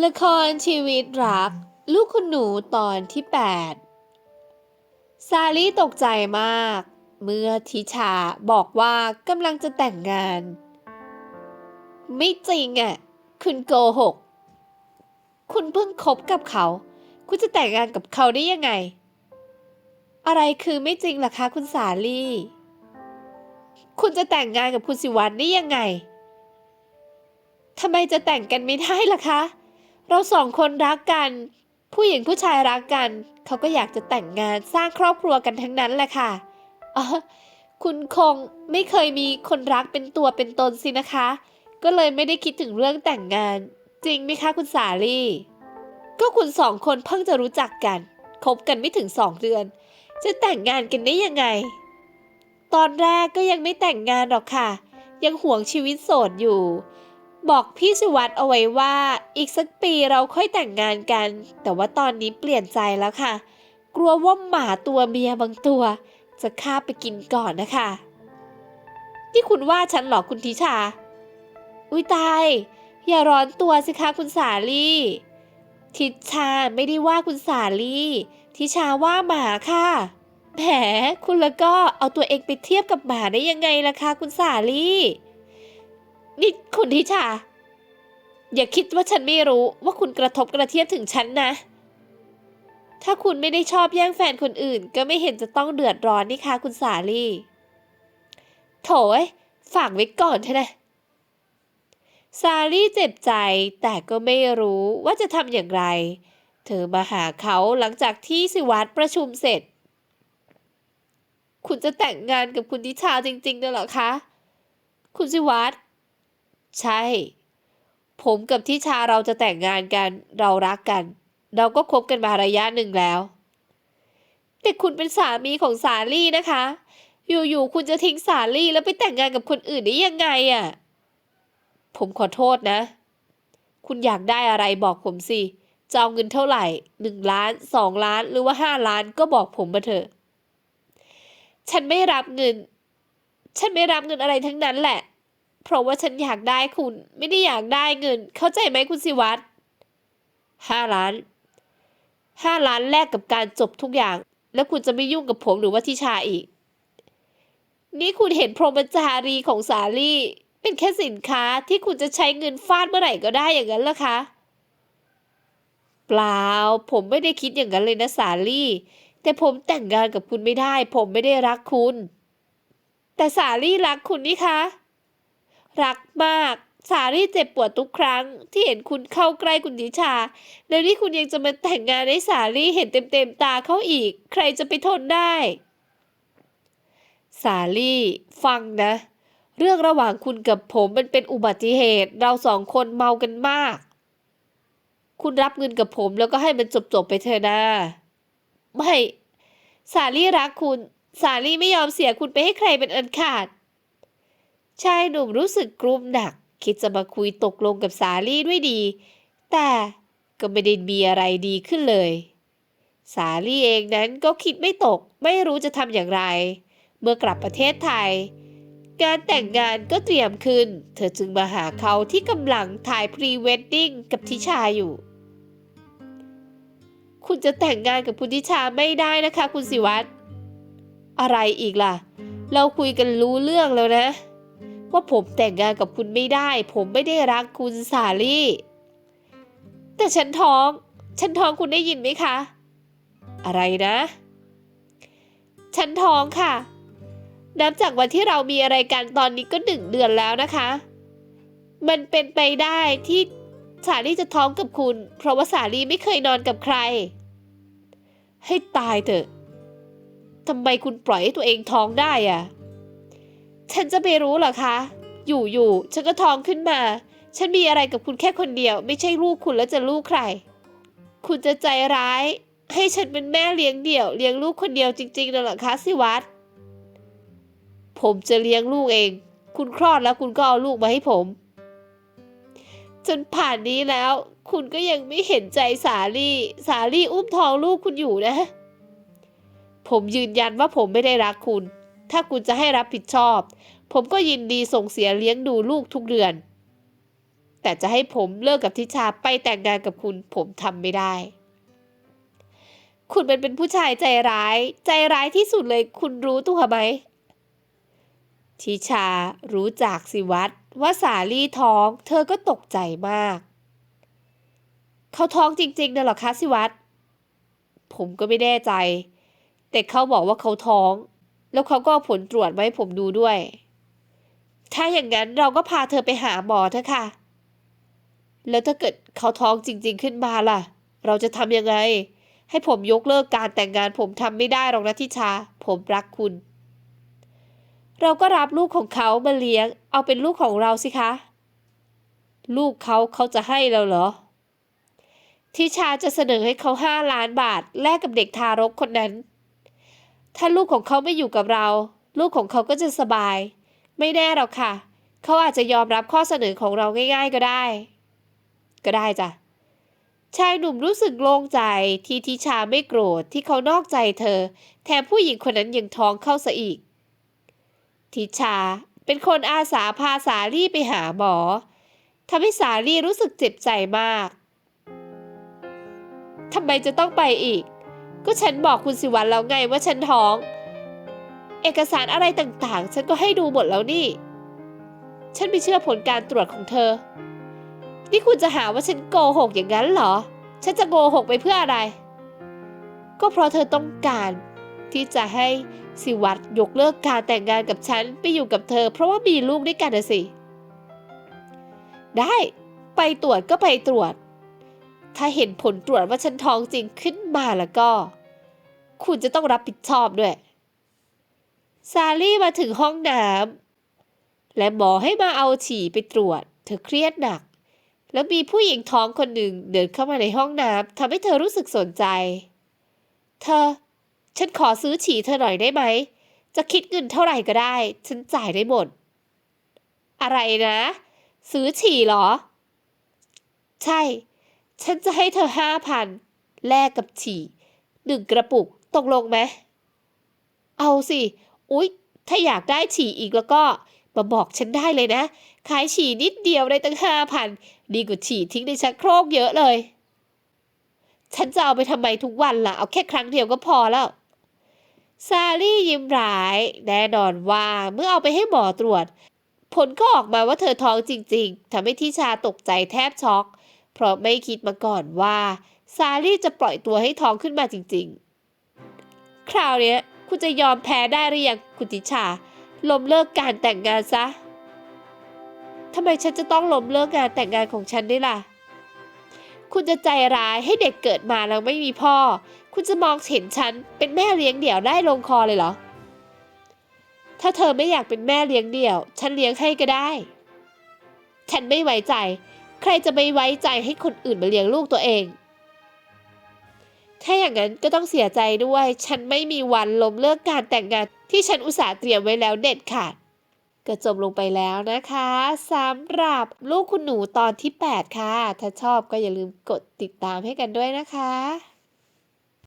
ละครชีวิตรัก ลูกคุณหนูตอนที่ 8 ซาลี่ตกใจมาก เมื่อทิชาบอกว่ากำลังจะแต่งงาน ไม่จริงอะ คุณโกหก คุณเพิ่งคบกับเขา คุณจะแต่งงานกับเขาได้ยังไง อะไรคือไม่จริงล่ะคะคุณสาลี่ คุณจะแต่งงานกับคุณสิวันได้ยังไงทำไมจะแต่งกันไม่ได้ล่ะคะ เราสองคนรักกัน ผู้หญิงผู้ชายรักกัน เขาก็อยากจะแต่งงานสร้างครอบครัวกันทั้งนั้นแหละค่ะอ๋อคุณคงไม่เคยมีคนรักเป็นตัวเป็นตนสินะคะ ก็เลยไม่ได้คิดถึงเรื่องแต่งงาน จริงไหมคะคุณสาลี่ ก็คุณสองคนเพิ่งจะรู้จักกันคบกันไม่ถึงสองเดือน จะแต่งงานกันได้ยังไง ตอนแรกก็ยังไม่แต่งงานหรอกค่ะ ยังห่วงชีวิตโสดอยู่ บอกพี่สุวัตเอาไว้ว่า อีกสักปีเราค่อยแต่งงานกัน แต่ว่าตอนนี้เปลี่ยนใจแล้วค่ะ กลัวว่าหมาตัวเมียบางตัว จะฆ่าไปกินก่อนนะคะ ที่คุณว่าฉันหรอคุณทิชา อุ้ยตาย อย่าร้อนตัวสิคะคุณสาลี่ ทิชาไม่ได้ว่าคุณสาลี่ทิชาว่าหมาค่ะ แหม คุณแล้วก็เอาตัวเองไปเทียบกับหมาได้ยังไงล่ะคะคุณสาลี่ นี่คุณทิชา อย่าคิดว่าฉันไม่รู้ว่าคุณกระทบกระเทียบถึงฉันนะ ถ้าคุณไม่ได้ชอบแย่งแฟนคนอื่น ก็ไม่เห็นจะต้องเดือดร้อนนี่คะคุณสาลี่ โถยฝากไว้ก่อนเถอะนะซาลี่เจ็บใจแต่ก็ไม่รู้ว่าจะทำอย่างไร เธอมาหาเขาหลังจากที่สิวัตรประชุมเสร็จ คุณจะแต่งงานกับคุณทิชาจริงๆนะเหรอคะ คุณสิวัตร ใช่ ผมกับทิชาเราจะแต่งงานกัน เรารักกัน เราก็คบกันมาระยะหนึ่งแล้ว แต่คุณเป็นสามีของสาลี่นะคะ อยู่ๆคุณจะทิ้งสาลี่แล้วไปแต่งงานกับคนอื่นได้ยังไงอะ่ะ ผมขอโทษนะ คุณอยากได้อะไรบอกผมสิจะเอาเงินเท่าไหร่หนึ่งล้านสองล้านหรือว่าห้าล้านก็บอกผมมาเถอะ ฉันไม่รับเงิน ฉันไม่รับเงินอะไรทั้งนั้นแหละ เพราะว่าฉันอยากได้คุณ ไม่ได้อยากได้เงิน เข้าใจไหมคุณสิวัตรห้าล้านห้าล้านแลกกับการจบทุกอย่าง แล้วคุณจะไม่ยุ่งกับผมหรือว่าทิชาอีก นี่คุณเห็นพรหมจารีของสาลี่ เป็นแค่สินค้าที่คุณจะใช้เงินฟาดเมื่อไหร่ก็ได้อย่างนั้นเหรอคะ เปล่า ผมไม่ได้คิดอย่างนั้นเลยนะสาลี่ แต่ผมแต่งงานกับคุณไม่ได้ ผมไม่ได้รักคุณ แต่สาลี่รักคุณนี่คะ รักมาก สาลี่เจ็บปวดทุกครั้ง ที่เห็นคุณเข้าใกล้คุณนิชา แล้วนี่คุณยังจะมาแต่งงานให้สาลี่เห็นเต็มๆตาเขาอีก ใครจะไปทนได้ สาลี่ ฟังนะ เรื่องระหว่างคุณกับผมมันเป็นอุบัติเหตุ เราสองคนเมากันมาก คุณรับเงินกับผมแล้วก็ให้มันจบๆไปเถอะนะ ไม่ สาลี่รักคุณ สาลี่ไม่ยอมเสียคุณไปให้ใครเป็นอันขาด ชายหนุ่มรู้สึกกลุ้มหนัก คิดจะมาคุยตกลงกับสาลี่ด้วยดี แต่ก็ไม่ได้มีอะไรดีขึ้นเลย สาลี่เองนั้นก็คิดไม่ตก ไม่รู้จะทำอย่างไร เมื่อกลับประเทศไทย การแต่งงานก็เตรียมขึ้น เธอจึงมาหาเขาที่กำลังถ่ายพรีเวดดิ้งกับทิชาอยู่ คุณจะแต่งงานกับคุณทิชาไม่ได้นะคะ คุณสิวัตรอะไรอีกล่ะ เราคุยกันรู้เรื่องแล้วนะ ว่าผมแต่งงานกับคุณไม่ได้ ผมไม่ได้รักคุณสาลี่ แต่ฉันท้อง ฉันท้องคุณได้ยินไหมคะ อะไรนะ ฉันท้องค่ะ นับจากวันที่เรามีอะไรกันตอนนี้ก็หนึ่งเดือนแล้วนะคะ มันเป็นไปได้ที่สาลี่จะท้องกับคุณ เพราะว่าสาลี่ไม่เคยนอนกับใคร ให้ตายเถอะทำไมคุณปล่อยให้ตัวเองท้องได้อะ ฉันจะไปรู้เหรอคะ อยู่ๆ ฉันก็ท้องขึ้นมา ฉันมีอะไรกับคุณแค่คนเดียว ไม่ใช่ลูกคุณแล้วจะลูกใคร คุณจะใจร้าย ให้ฉันเป็นแม่เลี้ยงเดี่ยวเลี้ยงลูกคนเดียวจริงๆเหรอคะสิวัตรผมจะเลี้ยงลูกเอง คุณคลอดแล้วคุณก็เอาลูกมาให้ผม จนผ่านนี้แล้ว คุณก็ยังไม่เห็นใจสาลี่ สาลี่อุ้มท้องลูกคุณอยู่นะ ผมยืนยันว่าผมไม่ได้รักคุณ ถ้าคุณจะให้รับผิดชอบ ผมก็ยินดีส่งเสียเลี้ยงดูลูกทุกเดือน แต่จะให้ผมเลิกกับทิชาไปแต่งงานกับคุณผมทำไม่ได้ คุณเป็นเป็นผู้ชายใจร้าย ใจร้ายที่สุดเลยคุณรู้ตัวไหมทิชารู้จากสิวัตรว่าสาลี่ท้อง เธอก็ตกใจมาก เขาท้องจริงๆนะหรอคะสิวัตรผมก็ไม่แน่ใจ แต่เขาบอกว่าเขาท้อง แล้วเขาก็เอาผลตรวจมาให้ผมดูด้วย ถ้าอย่างนั้นเราก็พาเธอไปหาหมอเถอะค่ะ แล้วถ้าเกิดเขาท้องจริง ๆ ขึ้นมาล่ะ เราจะทำยังไง ให้ผมยกเลิกการแต่งงานผมทำไม่ได้หรอกนะทิชา ผมรักคุณ เราก็รับลูกของเขามาเลี้ยง เอาเป็นลูกของเราสิคะ ลูกเขาเขาจะให้เราเหรอทิชาจะเสนอให้เขาห้าล้านบาทแลกกับเด็กทารกคนนั้น ถ้าลูกของเขาไม่อยู่กับเรา ลูกของเขาก็จะสบาย ไม่แน่หรอกค่ะ เขาอาจจะยอมรับข้อเสนอของเราง่าย ๆ ก็ได้ ก็ได้จ้ะชายหนุ่มรู้สึกโล่งใจที่ทิชาไม่โกรธที่เขานอกใจเธอ แถมผู้หญิงคนนั้นยังท้องเข้าซะอีก ทิชาเป็นคนอาสาพาสาลี่ไปหาหมอทำให้สาลี่รู้สึกเจ็บใจมากทำไมจะต้องไปอีก ก็ฉันบอกคุณสิวันแล้วไงว่าฉันท้อง เอกสารอะไรต่างๆ ฉันก็ให้ดูหมดแล้วนี่ ฉันไม่เชื่อผลการตรวจของเธอ นี่คุณจะหาว่าฉันโกหกอย่างนั้นเหรอ ฉันจะโกหกไปเพื่ออะไร ก็เพราะเธอต้องการ ที่จะให้สิวัตรยกเลิกการแต่งงานกับฉันไปอยู่กับเธอ เพราะว่ามีลูกด้วยกันนะสิ ได้ ไปตรวจก็ไปตรวจ ถ้าเห็นผลตรวจว่าฉันท้องจริงขึ้นมาแล้วก็ คุณจะต้องรับผิดชอบด้วย ซาลี่มาถึงห้องน้ำและหมอให้มาเอาฉี่ไปตรวจ เธอเครียดหนัก แล้วมีผู้หญิงท้องคนหนึ่งเดินเข้ามาในห้องน้ำทำให้เธอรู้สึกสนใจ เธอ ฉันขอซื้อฉี่เธอหน่อยได้ไหม จะคิดเงินเท่าไหร่ก็ได้ ฉันจ่ายได้หมด อะไรนะ ซื้อฉี่เหรอ ใช่ ฉันจะให้เธอห้าพันแลกกับฉี่หนึ่งกระปุกตกลงไหม เอาสิ อุ๊ย ถ้าอยากได้ฉี่อีกแล้วก็ มาบอกฉันได้เลยนะ ขายฉี่นิดเดียวได้ตั้งห้าพันดีกว่าฉี่ทิ้งในชักโครกเยอะเลย ฉันจะเอาไปทำไมทุกวันล่ะ เอาแค่ครั้งเดียวก็พอแล้ว ซาลี่ยิ้มร้าย แน่นอนว่าเมื่อเอาไปให้หมอตรวจ ผลก็ออกมาว่าเธอท้องจริง ๆทำให้ทิชาตกใจแทบช็อก เพราะไม่คิดมาก่อนว่า ซาลี่จะปล่อยตัวให้ท้องขึ้นมาจริงๆ คราวนี้คุณจะยอมแพ้ได้หรือยังคุณติชาล้มเลิกการแต่งงานซะทำไมฉันจะต้องล้มเลิกงานแต่งงานของฉันด้วยล่ะ คุณจะใจร้ายให้เด็กเกิดมาแล้วไม่มีพ่อ คุณจะมองเห็นฉันเป็นแม่เลี้ยงเดี่ยวได้ลงคอเลยเหรอ ถ้าเธอไม่อยากเป็นแม่เลี้ยงเดี่ยว ฉันเลี้ยงให้ก็ได้ ฉันไม่ไว้ใจ ใครจะไม่ไว้ใจให้คนอื่นมาเลี้ยงลูกตัวเอง ถ้าอย่างนั้นก็ต้องเสียใจด้วย ฉันไม่มีวันล้มเลิกการแต่งงานที่ฉันอุตส่าห์เตรียมไว้แล้วเด็ดขาดก็จบลงไปแล้วนะคะสำหรับลูกคุณหนูตอนที่ 8 ค่ะ ถ้าชอบก็อย่าลืมกดติดตามให้กันด้วยนะคะ